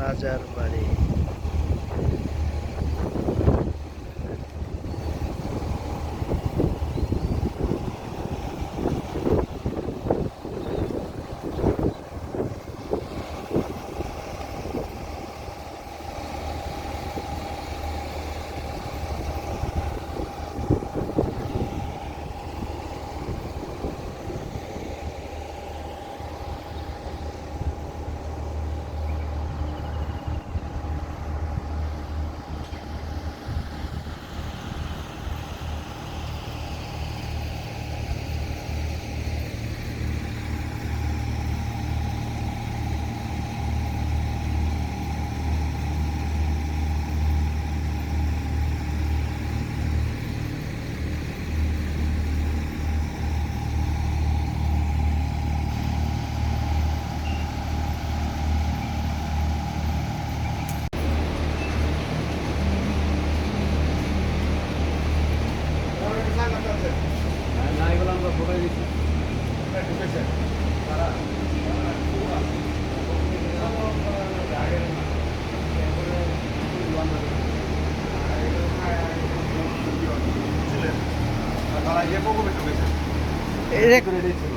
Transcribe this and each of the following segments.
রাজার বাড়ি।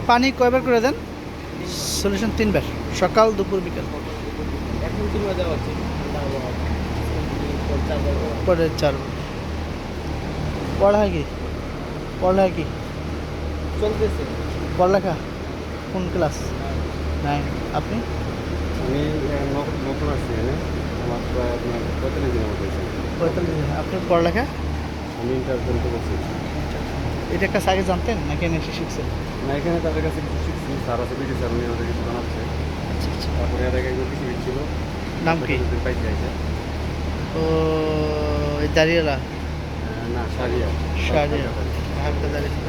পানি কয়বার করে দেন? সলিউশন তিনবার। সকাল দুপুর বিকাল। পরে চারবার পড়া কি? পড়া কি? চলতেছে। পড়ালেখা? কোন ক্লাস? নাইন আপনি? আমি নতুন আমার পঁয়তাল্লিশ আপনি পড়ালেখা? আমি ইন্টার করছি এটা কাছে আগে জানতেন? নাকি এনে এসে শিখছেন? না এখানে তাদের কাছে কিছু শিখছি। স্যার আছে পিটি স্যার উনি আমাদের কিছু জানাচ্ছে। আচ্ছা আচ্ছা। তারপরে আর আগে একজন কিছু ছিল নাম কি? পাইতে যাইছে এই দাঁড়িয়েলা? না সারিয়া। সারিয়া। দাঁড়িয়ে